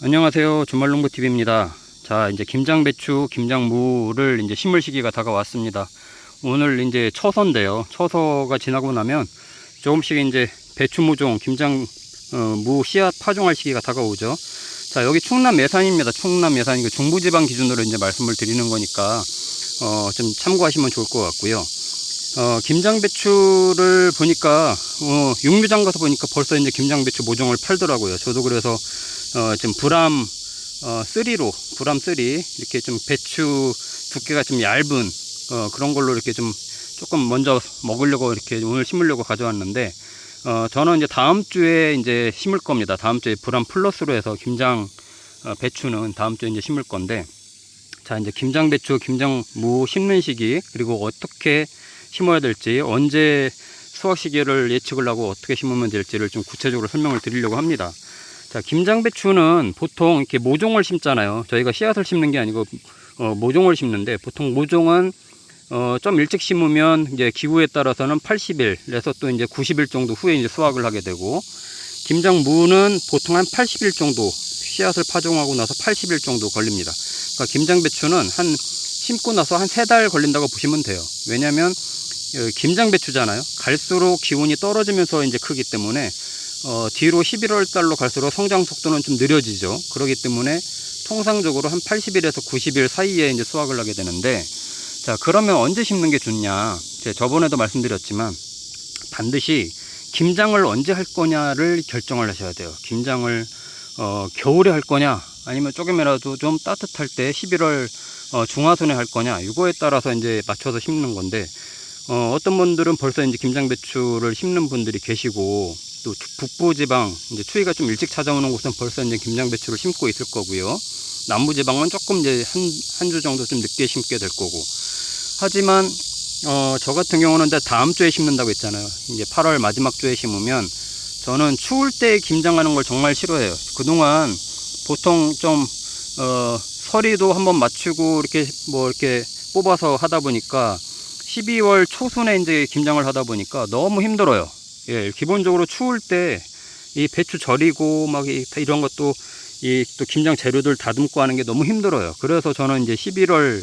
안녕하세요. 주말농부TV입니다. 자, 이제 김장배추, 김장무를 이제 심을 시기가 다가왔습니다. 오늘 이제 처서인데요. 처서가 지나고 나면 조금씩 이제 배추 무종, 김장, 어, 무 씨앗 파종할 시기가 다가오죠. 자, 여기 충남 예산입니다. 충남 예산, 이거 중부지방 기준으로 이제 말씀을 드리는 거니까, 어, 좀 참고하시면 좋을 것 같고요. 어, 김장배추를 보니까, 어, 육류장 가서 보니까 벌써 이제 김장배추 모종을 팔더라고요. 저도 그래서 어, 지금 브람 어, 3로 브람 3 이렇게 좀 배추 두께가 좀 얇은 어, 그런 걸로 이렇게 좀 조금 먼저 먹으려고 이렇게 오늘 심으려고 가져왔는데 어, 저는 이제 다음 주에 이제 심을 겁니다. 다음 주에 브람 플러스로 해서 김장 어, 배추는 다음 주에 이제 심을 건데 자 이제 김장 배추, 김장 무 심는 시기 그리고 어떻게 심어야 될지 언제 수확 시기를 예측을 하고 어떻게 심으면 될지를 좀 구체적으로 설명을 드리려고 합니다. 자, 김장배추는 보통 이렇게 모종을 심잖아요. 저희가 씨앗을 심는 게 아니고 어, 모종을 심는데 보통 모종은 어, 좀 일찍 심으면 이제 기후에 따라서는 80일에서 또 이제 90일 정도 후에 이제 수확을 하게 되고 김장무는 보통 한 80일 정도 씨앗을 파종하고 나서 80일 정도 걸립니다. 그러니까 김장배추는 한 심고 나서 한 세 달 걸린다고 보시면 돼요. 왜냐하면 어, 김장배추잖아요. 갈수록 기온이 떨어지면서 이제 크기 때문에 어, 뒤로 11월 달로 갈수록 성장 속도는 좀 느려지죠. 그렇기 때문에 통상적으로 한 80일에서 90일 사이에 이제 수확을 하게 되는데 자 그러면 언제 심는 게 좋냐? 제가 저번에도 말씀드렸지만 반드시 김장을 언제 할 거냐를 결정을 하셔야 돼요. 김장을 어, 겨울에 할 거냐 아니면 조금이라도 좀 따뜻할 때 11월 어, 중하순에 할 거냐 이거에 따라서 이제 맞춰서 심는 건데 어, 어떤 분들은 벌써 이제 김장 배추를 심는 분들이 계시고 또 북부지방 이제 추위가 좀 일찍 찾아오는 곳은 벌써 이제 김장 배추를 심고 있을 거고요. 남부지방은 조금 이제 한 한 주 정도 좀 늦게 심게 될 거고. 하지만 어, 저 같은 경우는 이제 다음 주에 심는다고 했잖아요. 이제 8월 마지막 주에 심으면 저는 추울 때 김장하는 걸 정말 싫어해요. 그동안 보통 좀 어, 서리도 한번 맞추고 이렇게 뭐 이렇게 뽑아서 하다 보니까 12월 초순에 이제 김장을 하다 보니까 너무 힘들어요. 예, 기본적으로 추울 때 이 배추 절이고 막 이, 이런 것도 이 또 김장 재료들 다듬고 하는 게 너무 힘들어요. 그래서 저는 이제 11월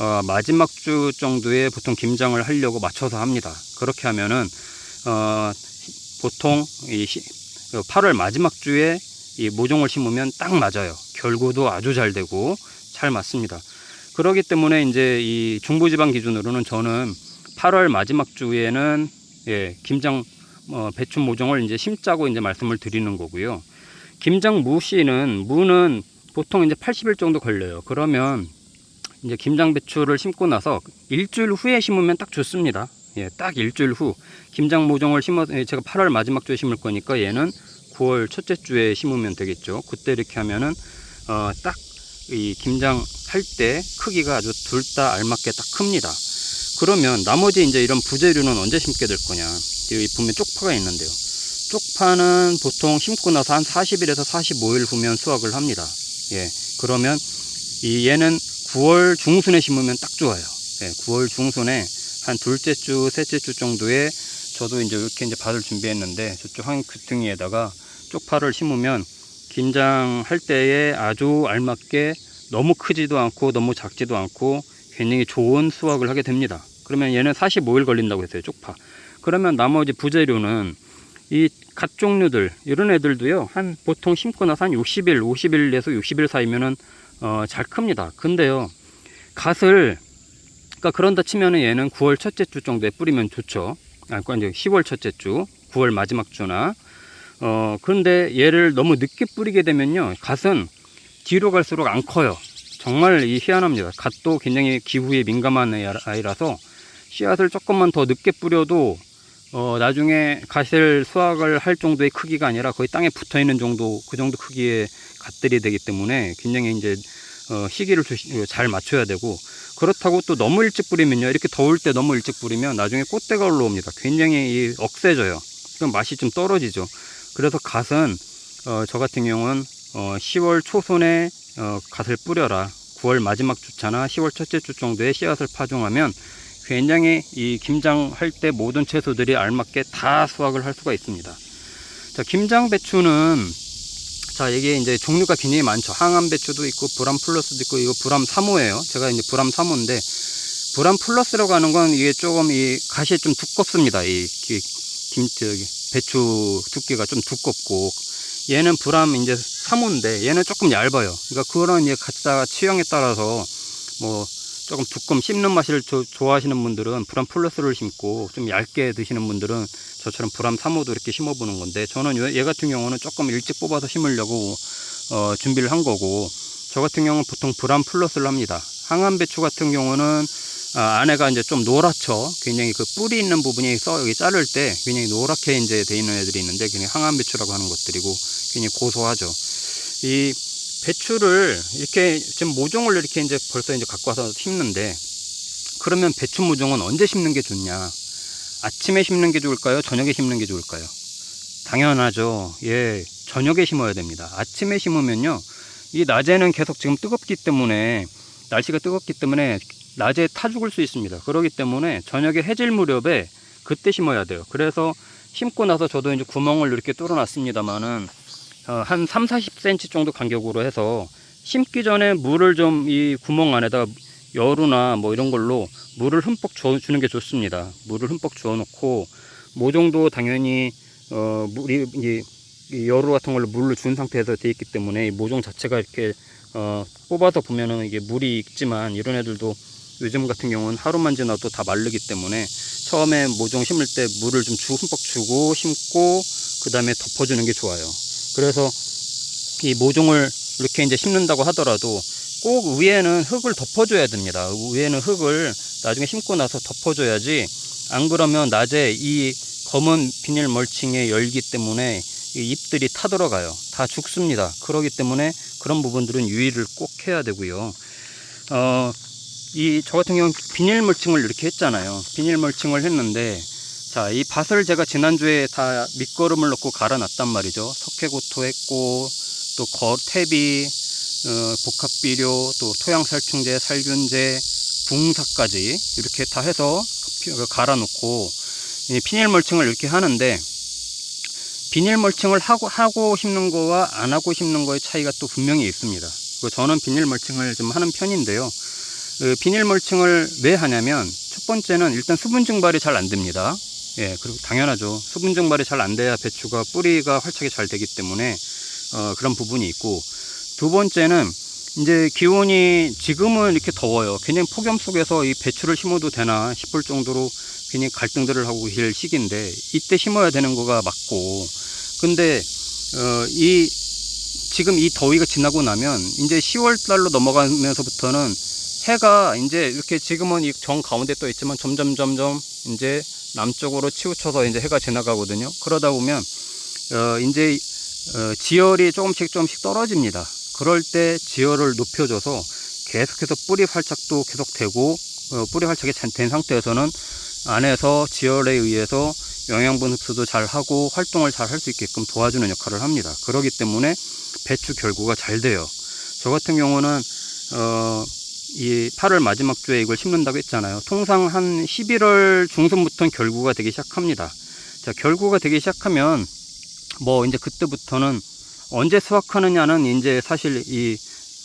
어, 마지막 주 정도에 보통 김장을 하려고 맞춰서 합니다. 그렇게 하면은 어, 보통 이 시, 8월 마지막 주에 이 모종을 심으면 딱 맞아요. 결구도 아주 잘 되고 잘 맞습니다. 그렇기 때문에 이제 이 중부지방 기준으로는 저는 8월 마지막 주에는 예, 김장 어, 배추 모종을 이제 심자고 이제 말씀을 드리는 거고요. 김장 무 씨는 무는 보통 이제 80일 정도 걸려요. 그러면 이제 김장 배추를 심고 나서 일주일 후에 심으면 딱 좋습니다. 예, 딱 일주일 후 김장 모종을 심어 예, 제가 8월 마지막 주에 심을 거니까 얘는 9월 첫째 주에 심으면 되겠죠. 그때 이렇게 하면은 어, 딱 이 김장 할 때 크기가 아주 둘 다 알맞게 딱 큽니다. 그러면 나머지 이제 이런 부재료는 언제 심게 될 거냐? 여기 보면 쪽파가 있는데요. 쪽파는 보통 심고 나서 한 40일에서 45일 후면 수확을 합니다. 예. 그러면 이 얘는 9월 중순에 심으면 딱 좋아요. 예. 9월 중순에 한 둘째 주, 셋째 주 정도에 저도 이제 이렇게 이제 밭을 준비했는데 저쪽 한 귀퉁이에다가 쪽파를 심으면 김장할 때에 아주 알맞게 너무 크지도 않고 너무 작지도 않고 굉장히 좋은 수확을 하게 됩니다. 그러면 얘는 45일 걸린다고 했어요, 쪽파. 그러면 나머지 부재료는 이 갓 종류들 이런 애들도요 한 보통 심고 나서 한 60일 50일에서 60일 사이면은 어, 잘 큽니다. 근데요 갓을 그러니까 그런다 치면은 얘는 9월 첫째 주 정도에 뿌리면 좋죠. 아 그러니까 이제 10월 첫째 주 9월 마지막 주나. 어 그런데 얘를 너무 늦게 뿌리게 되면요 갓은 뒤로 갈수록 안 커요. 정말 이 희한합니다. 갓도 굉장히 기후에 민감한 아이라서 씨앗을 조금만 더 늦게 뿌려도 어, 나중에 갓을 수확을 할 정도의 크기가 아니라 거의 땅에 붙어 있는 정도, 그 정도 크기의 갓들이 되기 때문에 굉장히 이제, 어, 시기를 조시, 잘 맞춰야 되고, 그렇다고 또 너무 일찍 뿌리면요. 이렇게 더울 때 너무 일찍 뿌리면 나중에 꽃대가 올라옵니다. 굉장히 이 억세져요. 그럼 맛이 좀 떨어지죠. 그래서 갓은, 어, 저 같은 경우는, 어, 10월 초순에, 어, 갓을 뿌려라. 9월 마지막 주차나 10월 첫째 주 정도에 씨앗을 파종하면 굉장히 이 김장할 때 모든 채소들이 알맞게 다 수확을 할 수가 있습니다. 자, 김장 배추는 자, 이게 이제 종류가 굉장히 많죠. 항암 배추도 있고, 브람 플러스도 있고, 이거 브람 3호예요. 제가 이제 브람 3호인데, 브람 플러스라고 하는 건 이게 조금 이 가시 좀 두껍습니다. 이, 이 김, 저기, 배추 두께가 좀 두껍고, 얘는 브람 이제 3호인데, 얘는 조금 얇아요. 그러니까 그런 이제 각자 취향에 따라서 뭐, 조금 두꺼움 씹는 맛을 조- 좋아하시는 분들은 브람 플러스를 심고, 좀 얇게 드시는 분들은 저처럼 브람 3호도 이렇게 심어보는 건데, 저는 얘- 얘 같은 경우는 조금 일찍 뽑아서 심으려고, 어, 준비를 한 거고, 저 같은 경우는 보통 브람 플러스를 합니다. 항암 배추 같은 경우는 아, 안에가 이제 좀 노랗죠. 굉장히 그 뿌리 있는 부분이 써 여기 자를 때 굉장히 노랗게 이제 돼 있는 애들이 있는데 굉장히 항암 배추라고 하는 것들이고 굉장히 고소하죠. 이 배추를 이렇게 지금 모종을 이렇게 이제 벌써 이제 갖고 와서 심는데 그러면 배추 모종은 언제 심는 게 좋냐? 아침에 심는 게 좋을까요? 저녁에 심는 게 좋을까요? 당연하죠. 예, 저녁에 심어야 됩니다. 아침에 심으면요, 이 낮에는 계속 지금 뜨겁기 때문에 날씨가 뜨겁기 때문에 낮에 타 죽을 수 있습니다. 그렇기 때문에 저녁에 해질 무렵에 그때 심어야 돼요. 그래서 심고 나서 저도 이제 구멍을 이렇게 뚫어놨습니다만은 어, 한 3, 40cm 정도 간격으로 해서 심기 전에 물을 좀 이 구멍 안에다 여루나 뭐 이런 걸로 물을 흠뻑 줘 주는 게 좋습니다. 물을 흠뻑 주어 놓고 모종도 당연히 어 물이 이 여루 같은 걸로 물을 준 상태에서 돼 있기 때문에 이 모종 자체가 이렇게 어 뽑아서 보면은 이게 물이 있지만 이런 애들도 요즘 같은 경우는 하루만 지나도 다 마르기 때문에 처음에 모종 심을 때 물을 좀 주, 흠뻑 주고 심고 그 다음에 덮어주는 게 좋아요. 그래서 이 모종을 이렇게 이제 심는다고 하더라도 꼭 위에는 흙을 덮어줘야 됩니다. 위에는 흙을 나중에 심고 나서 덮어줘야지 안 그러면 낮에 이 검은 비닐 멀칭에 열기 때문에 이 잎들이 타들어가요. 다 죽습니다. 그러기 때문에 그런 부분들은 유의를 꼭 해야 되고요. 어, 이 저 같은 경우는 비닐 멀칭을 이렇게 했잖아요. 비닐 멀칭을 했는데 자, 이 밭을 제가 지난주에 다 밑거름을 넣고 갈아놨단 말이죠. 석회고토 했고 또 거, 퇴비, 어, 복합비료, 또 토양살충제, 살균제, 붕사까지 이렇게 다 해서 피- 갈아놓고 이 비닐 멀칭을 이렇게 하는데 비닐 멀칭을 하고 하고 심는 거와 안 하고 심는 거의 차이가 또 분명히 있습니다. 그 저는 비닐 멀칭을 좀 하는 편인데요. 그 비닐 멀칭을 왜 하냐면 첫 번째는 일단 수분 증발이 잘 안 됩니다. 예, 그리고 당연하죠. 수분 증발이 잘 안 돼야 배추가 뿌리가 활착이 잘 되기 때문에 어, 그런 부분이 있고 두 번째는 이제 기온이 지금은 이렇게 더워요. 굉장히 폭염 속에서 이 배추를 심어도 되나 싶을 정도로 굉장히 갈등들을 하고 계실 시기인데 이때 심어야 되는 거가 맞고 근데 어, 이 지금 이 더위가 지나고 나면 이제 10월 달로 넘어가면서부터는 해가 이제 이렇게 지금은 이 정 가운데 떠 있지만 점점 점점 이제 남쪽으로 치우쳐서 이제 해가 지나가거든요. 그러다 보면 어 이제 어 지열이 조금씩 조금씩 떨어집니다. 그럴 때 지열을 높여줘서 계속해서 뿌리 활착도 계속 되고 어 뿌리 활착이 잘된 상태에서는 안에서 지열에 의해서 영양분 흡수도 잘 하고 활동을 잘 할 수 있게끔 도와주는 역할을 합니다. 그렇기 때문에 배추 결구가 잘 돼요. 저 같은 경우는 어, 이 8월 마지막 주에 이걸 심는다고 했잖아요. 통상 한 11월 중순부터는 결구가 되기 시작합니다. 자, 결구가 되기 시작하면 뭐 이제 그때부터는 언제 수확하느냐는 이제 사실 이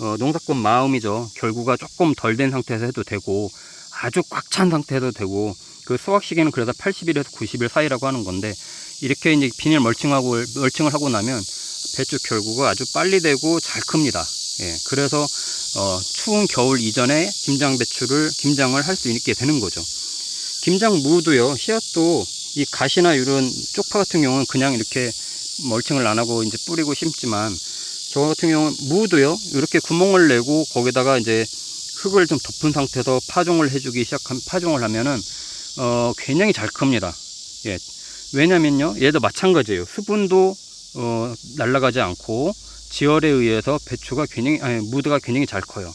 어, 농사꾼 마음이죠. 결구가 조금 덜 된 상태에서 해도 되고 아주 꽉 찬 상태에도 되고 그 수확 시기는 그래서 80일에서 90일 사이라고 하는 건데 이렇게 이제 비닐 멀칭하고 멀칭을 하고 나면 배추 결구가 아주 빨리 되고 잘 큽니다. 예, 그래서 어, 추운 겨울 이전에 김장 배추를 김장을 할 수 있게 되는 거죠. 김장 무도요, 씨앗도 이 가시나 이런 쪽파 같은 경우는 그냥 이렇게 멀칭을 안 하고 이제 뿌리고 심지만 저 같은 경우는 무도요, 이렇게 구멍을 내고 거기다가 이제 흙을 좀 덮은 상태에서 파종을 해주기 시작한 파종을 하면은 어, 굉장히 잘 큽니다. 예, 왜냐면요, 얘도 마찬가지예요. 수분도 어, 날아가지 않고 지열에 의해서 배추가 굉장히 아니 무드가 굉장히 잘 커요.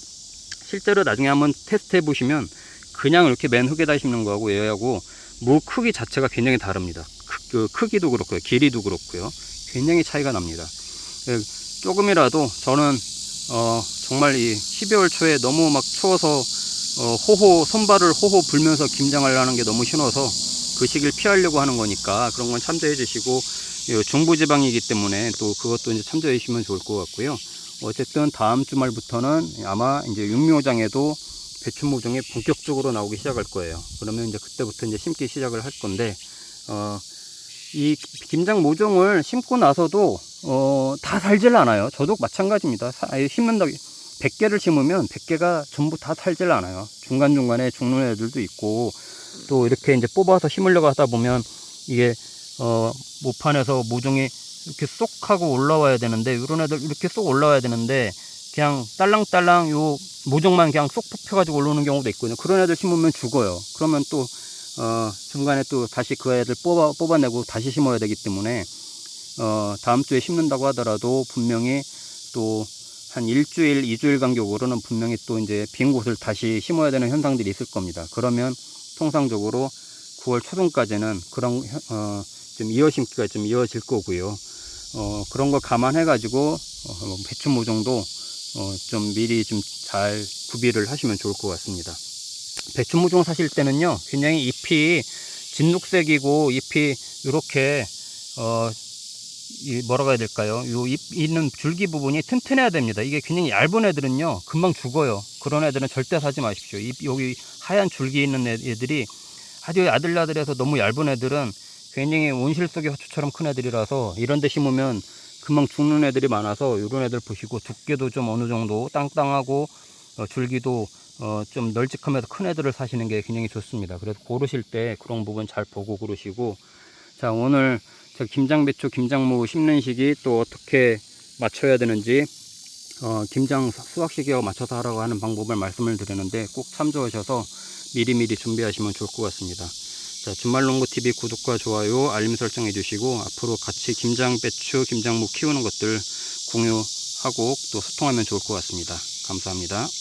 실제로 나중에 한번 테스트 해 보시면 그냥 이렇게 맨 흙에다 심는 거하고 얘하고 무 크기 자체가 굉장히 다릅니다. 크, 그 크기도 그렇고요, 길이도 그렇고요, 굉장히 차이가 납니다. 예, 조금이라도 저는 어, 정말 이 12월 초에 너무 막 추워서 어, 호호 손발을 호호 불면서 김장을 하는 게 너무 싫어서 그 시기를 피하려고 하는 거니까 그런 건 참조해 주시고 요 중부지방이기 때문에 또 그것도 이제 참조해 주시면 좋을 것 같고요. 어쨌든 다음 주말부터는 아마 이제 육묘장에도 배추 모종이 본격적으로 나오기 시작할 거예요. 그러면 이제 그때부터 이제 심기 시작을 할 건데, 어, 이 김장 모종을 심고 나서도, 어, 다 살질 않아요. 저도 마찬가지입니다. 심는다, 100개를 심으면 100개가 전부 다 살질 않아요. 중간중간에 죽는 애들도 있고, 또 이렇게 이제 뽑아서 심으려고 하다 보면 이게, 어, 모판에서 모종이 이렇게 쏙 하고 올라와야 되는데, 이런 애들 이렇게 쏙 올라와야 되는데, 그냥 딸랑딸랑 요 모종만 그냥 쏙 뽑혀가지고 올라오는 경우도 있거든요. 그런 애들 심으면 죽어요. 그러면 또, 어, 중간에 또 다시 그 애들 뽑아, 뽑아내고 다시 심어야 되기 때문에, 어, 다음 주에 심는다고 하더라도 분명히 또 한 일주일, 이주일 간격으로는 분명히 또 이제 빈 곳을 다시 심어야 되는 현상들이 있을 겁니다. 그러면 통상적으로 9월 초중까지는 그런, 현- 어, 좀 이어심기가 좀 이어질 거고요. 어, 그런 걸 감안해가지고, 어, 배추 모종도 어, 좀 미리 좀 잘 구비를 하시면 좋을 것 같습니다. 배추 모종 사실 때는요, 굉장히 잎이 진녹색이고 잎이 이렇게 어, 이 뭐라고 해야 될까요? 요잎 있는 줄기 부분이 튼튼해야 됩니다. 이게 굉장히 얇은 애들은요, 금방 죽어요. 그런 애들은 절대 사지 마십시오. 잎 여기 하얀 줄기 있는 애- 애들이 아주 아들아들해서 너무 얇은 애들은 굉장히 온실 속의 화초처럼 큰 애들이라서 이런 데 심으면 금방 죽는 애들이 많아서 이런 애들 보시고 두께도 좀 어느 정도 땅땅하고 어, 줄기도 어, 좀 널찍하면서 큰 애들을 사시는 게 굉장히 좋습니다. 그래서 고르실 때 그런 부분 잘 보고 고르시고 자 오늘 저 김장배추 김장무 심는 시기 또 어떻게 맞춰야 되는지 어, 김장 수확 시기와 맞춰서 하라고 하는 방법을 말씀을 드렸는데 꼭 참조하셔서 미리미리 준비하시면 좋을 것 같습니다. 자, 주말농구TV 구독과 좋아요, 알림 설정 해 주시고, 앞으로 같이 김장, 배추, 김장무 키우는 것들 공유하고 또 소통하면 좋을 것 같습니다. 감사합니다.